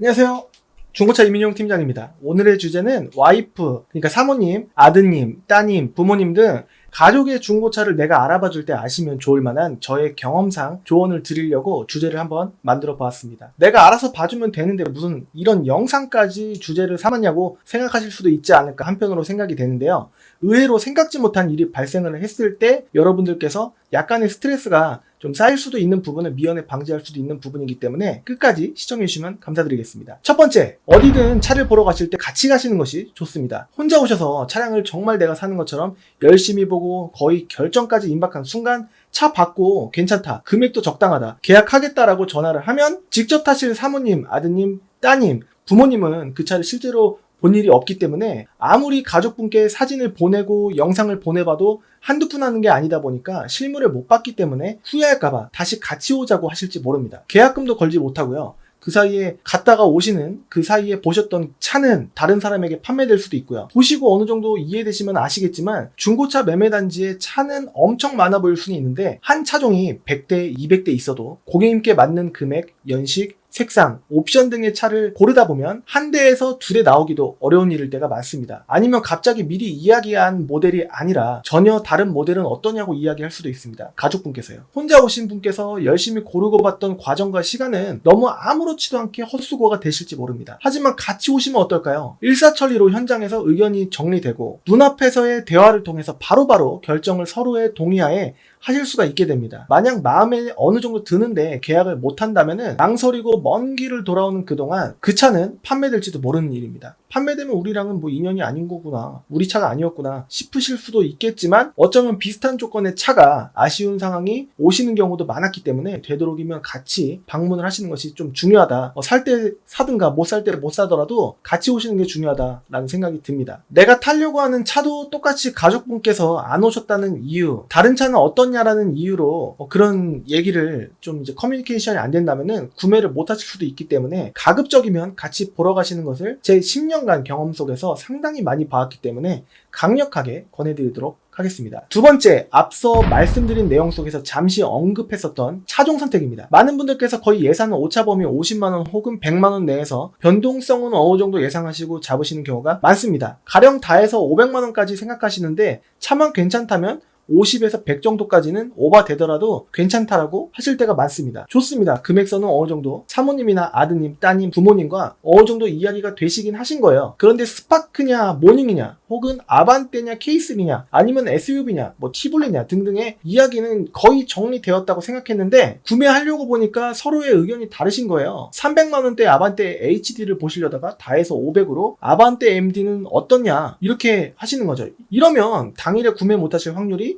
안녕하세요. 중고차 이민용 팀장입니다. 오늘의 주제는 와이프, 그러니까 사모님, 아드님, 따님, 부모님 등 가족의 중고차를 내가 알아봐 줄 때 아시면 좋을 만한 저의 경험상 조언을 드리려고 주제를 한번 만들어 보았습니다. 내가 알아서 봐주면 되는데 무슨 이런 영상까지 주제를 삼았냐고 생각하실 수도 있지 않을까 한편으로 생각이 되는데요. 의외로 생각지 못한 일이 발생을 했을 때 여러분들께서 약간의 스트레스가 좀 쌓일 수도 있는 부분을 미연에 방지할 수도 있는 부분이기 때문에 끝까지 시청해 주시면 감사드리겠습니다. 첫 번째, 어디든 차를 보러 가실 때 같이 가시는 것이 좋습니다. 혼자 오셔서 차량을 정말 내가 사는 것처럼 열심히 보고 거의 결정까지 임박한 순간 차 받고 괜찮다. 금액도 적당하다. 계약하겠다라고 전화를 하면 직접 타실 사모님, 아드님, 따님, 부모님은 그 차를 실제로 본 일이 없기 때문에 아무리 가족분께 사진을 보내고 영상을 보내봐도 한두 푼 하는 게 아니다 보니까 실물을 못 봤기 때문에 후회할까봐 다시 같이 오자고 하실지 모릅니다. 계약금도 걸지 못하고요. 그 사이에 갔다가 오시는 그 사이에 보셨던 차는 다른 사람에게 판매될 수도 있고요. 보시고 어느 정도 이해되시면 아시겠지만 중고차 매매 단지에 차는 엄청 많아 보일 수는 있는데 한 차종이 100대, 200대 있어도 고객님께 맞는 금액, 연식, 색상, 옵션 등의 차를 고르다 보면 한 대에서 두 대 나오기도 어려운 일일 때가 많습니다. 아니면 갑자기 미리 이야기한 모델이 아니라 전혀 다른 모델은 어떠냐고 이야기할 수도 있습니다. 가족분께서요. 혼자 오신 분께서 열심히 고르고 봤던 과정과 시간은 너무 아무렇지도 않게 헛수고가 되실지 모릅니다. 하지만 같이 오시면 어떨까요? 일사천리로 현장에서 의견이 정리되고 눈앞에서의 대화를 통해서 바로바로 결정을 서로의 동의하에 하실 수가 있게 됩니다. 만약 마음에 어느 정도 드는데 계약을 못 한다면 은 망설이고 먼 길을 돌아오는 그동안 그 차는 판매될지도 모르는 일입니다. 판매되면 우리랑은 뭐 인연이 아닌 거구나. 우리 차가 아니었구나 싶으실 수도 있겠지만 어쩌면 비슷한 조건의 차가 아쉬운 상황이 오시는 경우도 많았기 때문에 되도록이면 같이 방문을 하시는 것이 좀 중요하다. 어, 살때 사든가 못 살 때 못 사더라도 같이 오시는 게 중요하다라는 생각이 듭니다. 내가 타려고 하는 차도 똑같이 가족분께서 안 오셨다는 이유, 다른 차는 어떻냐라는 이유로 어, 그런 얘기를 좀 이제 커뮤니케이션이 안 된다면은 구매를 못 하실 수도 있기 때문에 가급적이면 같이 보러 가시는 것을 제 10년 간 경험 속에서 상당히 많이 봐왔기 때문에 강력하게 권해드리도록 하겠습니다. 두 번째, 앞서 말씀드린 내용 속에서 잠시 언급했었던 차종 선택입니다. 많은 분들께서 거의 예산은 오차 범위 50만원 혹은 100만원 내에서 변동성은 어느 정도 예상하시고 잡으시는 경우가 많습니다. 가령 다해서 500만원까지 생각하시는데 차만 괜찮다면 50에서 100 정도까지는 오버되더라도 괜찮다라고 하실 때가 많습니다. 좋습니다. 금액선은 어느 정도 사모님이나 아드님, 따님, 부모님과 어느 정도 이야기가 되시긴 하신 거예요. 그런데 스파크냐, 모닝이냐, 혹은 아반떼냐, K3냐, 아니면 SUV냐, 뭐 티블리냐 등등의 이야기는 거의 정리되었다고 생각했는데 구매하려고 보니까 서로의 의견이 다르신 거예요. 300만 원대 아반떼 HD를 보시려다가 다 해서 500으로 아반떼 MD는 어떻냐 이렇게 하시는 거죠. 이러면 당일에 구매 못하실 확률이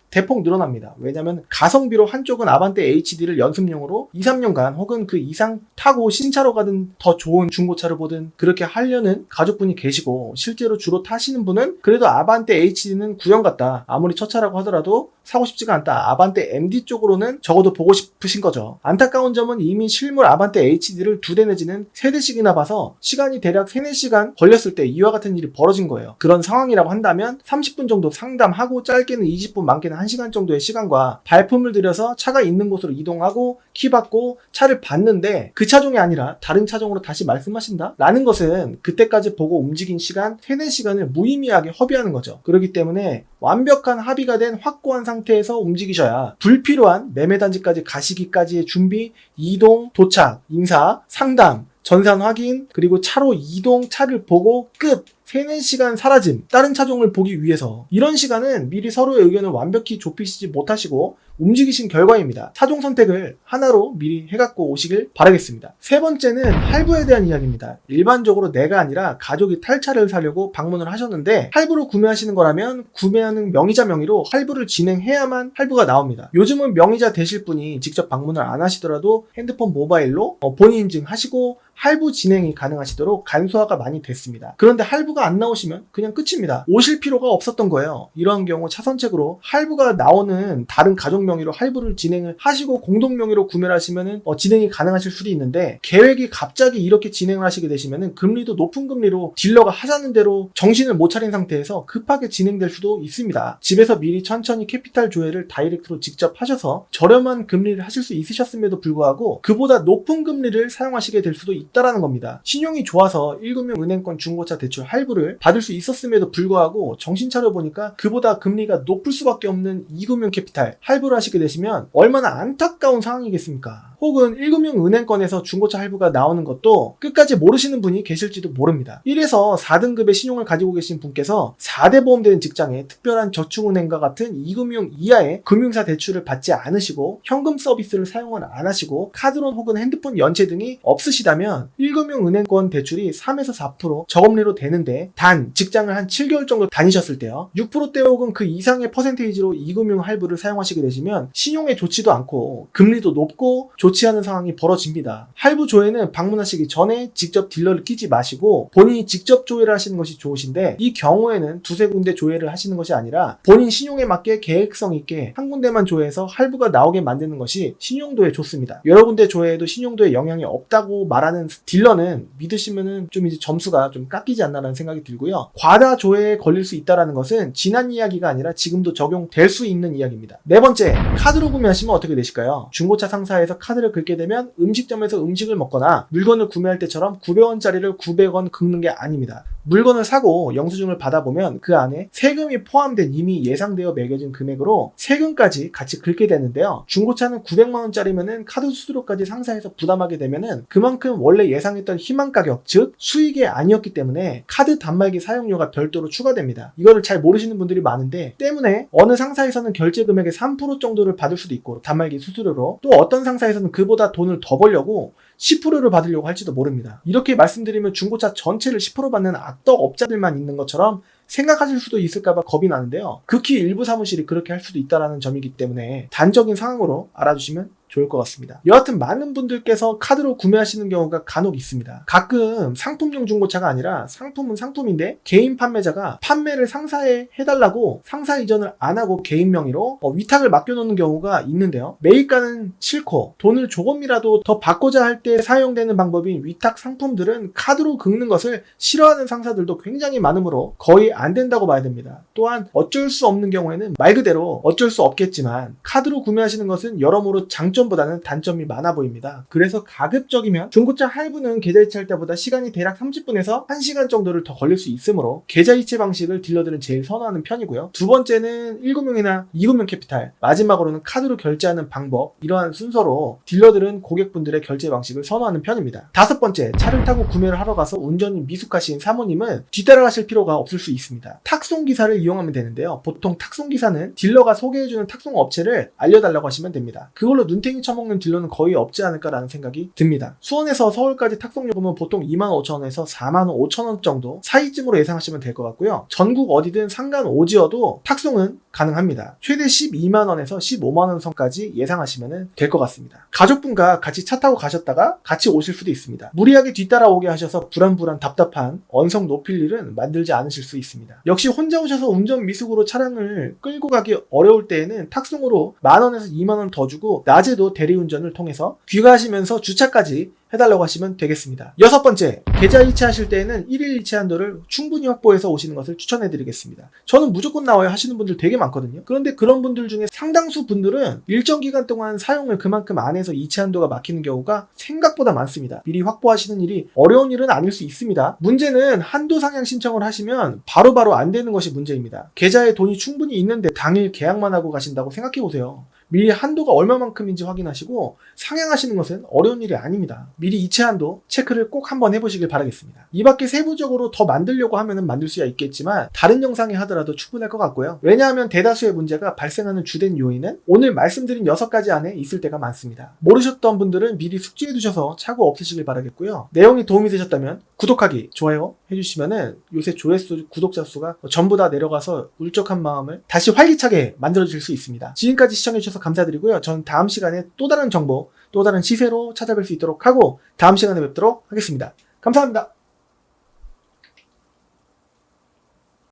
대폭 늘어납니다. 왜냐면 가성비로 한쪽은 아반떼 HD를 연습용으로 2, 3년간 혹은 그 이상 타고 신차로 가든 더 좋은 중고차를 보든 그렇게 하려는 가족분이 계시고 실제로 주로 타시는 분은 그래도 아반떼 HD는 구형 같다. 아무리 첫 차라고 하더라도 사고 싶지가 않다. 아반떼 MD 쪽으로는 적어도 보고 싶으신 거죠. 안타까운 점은 이미 실물 아반떼 HD를 두 대 내지는 세 대씩이나 봐서 시간이 대략 3, 4시간 걸렸을 때 이와 같은 일이 벌어진 거예요. 그런 상황이라고 한다면 30분 정도 상담하고 짧게는 20분 많게는 1시간 정도의 시간과 발품을 들여서 차가 있는 곳으로 이동하고 키 받고 차를 받는데 그 차종이 아니라 다른 차종으로 다시 말씀하신다? 라는 것은 그때까지 보고 움직인 시간 3, 4시간을 무의미하게 허비하는 거죠. 그렇기 때문에 완벽한 합의가 된 확고한 상태에서 움직이셔야 불필요한 매매단지까지 가시기까지의 준비, 이동, 도착, 인사, 상담, 전산 확인, 그리고 차로 이동, 차를 보고 끝! 3, 4시간 사라짐, 다른 차종을 보기 위해서 이런 시간은 미리 서로의 의견을 완벽히 좁히시지 못하시고 움직이신 결과입니다. 차종 선택을 하나로 미리 해갖고 오시길 바라겠습니다. 세 번째는 할부에 대한 이야기입니다. 일반적으로 내가 아니라 가족이 탈차를 사려고 방문을 하셨는데 할부로 구매하시는 거라면 구매하는 명의자 명의로 할부를 진행해야만 할부가 나옵니다. 요즘은 명의자 되실 분이 직접 방문을 안 하시더라도 핸드폰 모바일로 어, 본인 인증하시고 할부 진행이 가능하시도록 간소화가 많이 됐습니다. 그런데 할부가 안 나오시면 그냥 끝입니다. 오실 필요가 없었던 거예요. 이러한 경우 차선책으로 할부가 나오는 다른 가족 명의로 할부를 진행을 하시고 공동 명의로 구매를 하시면은 어, 진행이 가능하실 수도 있는데 계획이 갑자기 이렇게 진행을 하시게 되시면은 금리도 높은 금리로 딜러가 하자는 대로 정신을 못 차린 상태에서 급하게 진행될 수도 있습니다. 집에서 미리 천천히 캐피탈 조회를 다이렉트로 직접 하셔서 저렴한 금리를 하실 수 있으셨음에도 불구하고 그보다 높은 금리를 사용하시게 될 수도 있다. 있다라는 겁니다. 신용이 좋아서 1금융 은행권 중고차 대출 할부를 받을 수 있었음에도 불구하고 정신 차려 보니까 그보다 금리가 높을 수밖에 없는 2금융 캐피탈 할부를 하시게 되시면 얼마나 안타까운 상황이겠습니까? 혹은 1금융 은행권에서 중고차 할부가 나오는 것도 끝까지 모르시는 분이 계실지도 모릅니다. 1에서 4등급의 신용을 가지고 계신 분께서 4대 보험되는 직장에 특별한 저축은행과 같은 2금융 이하의 금융사 대출을 받지 않으시고 현금 서비스를 사용을 안 하시고 카드론 혹은 핸드폰 연체 등이 없으시다면 1금융 은행권 대출이 3에서 4% 저금리로 되는데 단 직장을 한 7개월 정도 다니셨을 때요. 6%대 혹은 그 이상의 퍼센테이지로 2금융 할부를 사용하시게 되시면 신용에 좋지도 않고 금리도 높고 좋지 않은 상황이 벌어집니다. 할부 조회는 방문하시기 전에 직접 딜러를 끼지 마시고 본인이 직접 조회를 하시는 것이 좋으신데 이 경우에는 두세 군데 조회를 하시는 것이 아니라 본인 신용에 맞게 계획성 있게 한 군데만 조회해서 할부가 나오게 만드는 것이 신용도에 좋습니다. 여러 군데 조회해도 신용도에 영향이 없다고 말하는 딜러는 믿으시면은 좀 이제 점수가 좀 깎이지 않나라는 생각이 들고요. 과다 조회에 걸릴 수 있다라는 것은 지난 이야기가 아니라 지금도 적용될 수 있는 이야기입니다. 네 번째, 카드로 구매하시면 어떻게 되실까요? 중고차 상사에서 카드 를 긁게 되면 음식점에서 음식을 먹거나 물건을 구매할 때처럼 900원짜리를 900원 긁는 게 아닙니다. 물건을 사고 영수증을 받아보면 그 안에 세금이 포함된 이미 예상되어 매겨진 금액으로 세금까지 같이 긁게 되는데요. 중고차는 900만원짜리면은 카드 수수료까지 상사에서 부담하게 되면은 그만큼 원래 예상했던 희망 가격, 즉 수익이 아니었기 때문에 카드 단말기 사용료가 별도로 추가됩니다. 이거를 잘 모르시는 분들이 많은데 때문에 어느 상사에서는 결제 금액의 3% 정도를 받을 수도 있고 단말기 수수료로 또 어떤 상사에서는 그보다 돈을 더 벌려고 10%를 받으려고 할지도 모릅니다. 이렇게 말씀드리면 중고차 전체를 10% 받는 악덕 업자들만 있는 것처럼 생각하실 수도 있을까봐 겁이 나는데요. 극히 일부 사무실이 그렇게 할 수도 있다는 점이기 때문에 단적인 상황으로 알아주시면 좋을 것 같습니다. 여하튼 많은 분들께서 카드로 구매하시는 경우가 간혹 있습니다. 가끔 상품용 중고차가 아니라 상품은 상품인데 개인 판매자가 판매를 상사에 해달라고 상사 이전을 안 하고 개인 명의로 어, 위탁을 맡겨놓는 경우가 있는데요. 매입가는 싫고 돈을 조금이라도 더 받고자 할 때 사용되는 방법인 위탁 상품들은 카드로 긁는 것을 싫어하는 상사들도 굉장히 많으므로 거의 안 된다고 봐야 됩니다. 또한 어쩔 수 없는 경우에는 말 그대로 어쩔 수 없겠지만 카드로 구매하시는 것은 여러모로 장점 장점보다는 단점이 많아 보입니다. 그래서 가급적이면 중고차 할부는 계좌이체할 때보다 시간이 대략 30분에서 1시간 정도를 더 걸릴 수 있으므로 계좌이체 방식을 딜러들은 제일 선호하는 편이고요. 두 번째는 1금융이나 2금융 캐피탈, 마지막으로는 카드로 결제하는 방법 이러한 순서로 딜러들은 고객분들의 결제 방식을 선호하는 편입니다. 다섯 번째, 차를 타고 구매를 하러 가서 운전이 미숙하신 사모님은 뒤따라가실 필요가 없을 수 있습니다. 탁송 기사를 이용하면 되는데요. 보통 탁송 기사는 딜러가 소개해주는 탁송 업체를 알려달라고 하시면 됩니다. 그걸로 눈탱이 처먹는 딜러는 거의 없지 않을까라는 생각이 듭니다. 수원에서 서울까지 탁송 요금은 보통 25,000원에서 45,000원 정도 사이쯤으로 예상하시면 될 것 같고요. 전국 어디든 상간 오지어도 탁송은 가능합니다. 최대 12만원에서 15만원 선까지 예상하시면 될 것 같습니다. 가족분과 같이 차 타고 가셨다가 같이 오실 수도 있습니다. 무리하게 뒤따라오게 하셔서 불안불안 답답한 언성 높일 일은 만들지 않으실 수 있습니다. 역시 혼자 오셔서 운전 미숙으로 차량을 끌고 가기 어려울 때에는 탁송으로 만원에서 2만원 더 주고 낮에도 대리운전을 통해서 귀가하시면서 주차까지 해달라고 하시면 되겠습니다. 여섯 번째, 계좌 이체하실 때에는 1일 이체 한도를 충분히 확보해서 오시는 것을 추천해 드리겠습니다. 저는 무조건 나와야 하시는 분들 되게 많거든요. 그런데 그런 분들 중에 상당수 분들은 일정 기간 동안 사용을 그만큼 안 해서 이체 한도가 막히는 경우가 생각보다 많습니다. 미리 확보하시는 일이 어려운 일은 아닐 수 있습니다. 문제는 한도 상향 신청을 하시면 바로바로 바로 안 되는 것이 문제입니다. 계좌에 돈이 충분히 있는데 당일 계약만 하고 가신다고 생각해 보세요. 미리 한도가 얼마만큼인지 확인하시고 상향하시는 것은 어려운 일이 아닙니다. 미리 이체 한도 체크를 꼭 한번 해보시길 바라겠습니다. 이 밖에 세부적으로 더 만들려고 하면 만들 수야 있겠지만 다른 영상에 하더라도 충분할 것 같고요. 왜냐하면 대다수의 문제가 발생하는 주된 요인은 오늘 말씀드린 6가지 안에 있을 때가 많습니다. 모르셨던 분들은 미리 숙지해 두셔서 차고 없으시길 바라겠고요. 내용이 도움이 되셨다면 구독하기, 좋아요 해주시면은 요새 조회수, 구독자 수가 전부 다 내려가서 울적한 마음을 다시 활기차게 만들어줄 수 있습니다. 지금까지 시청해주셔서 감사드리고요. 저는 다음 시간에 또 다른 정보, 또 다른 시세로 찾아뵐 수 있도록 하고 다음 시간에 뵙도록 하겠습니다. 감사합니다.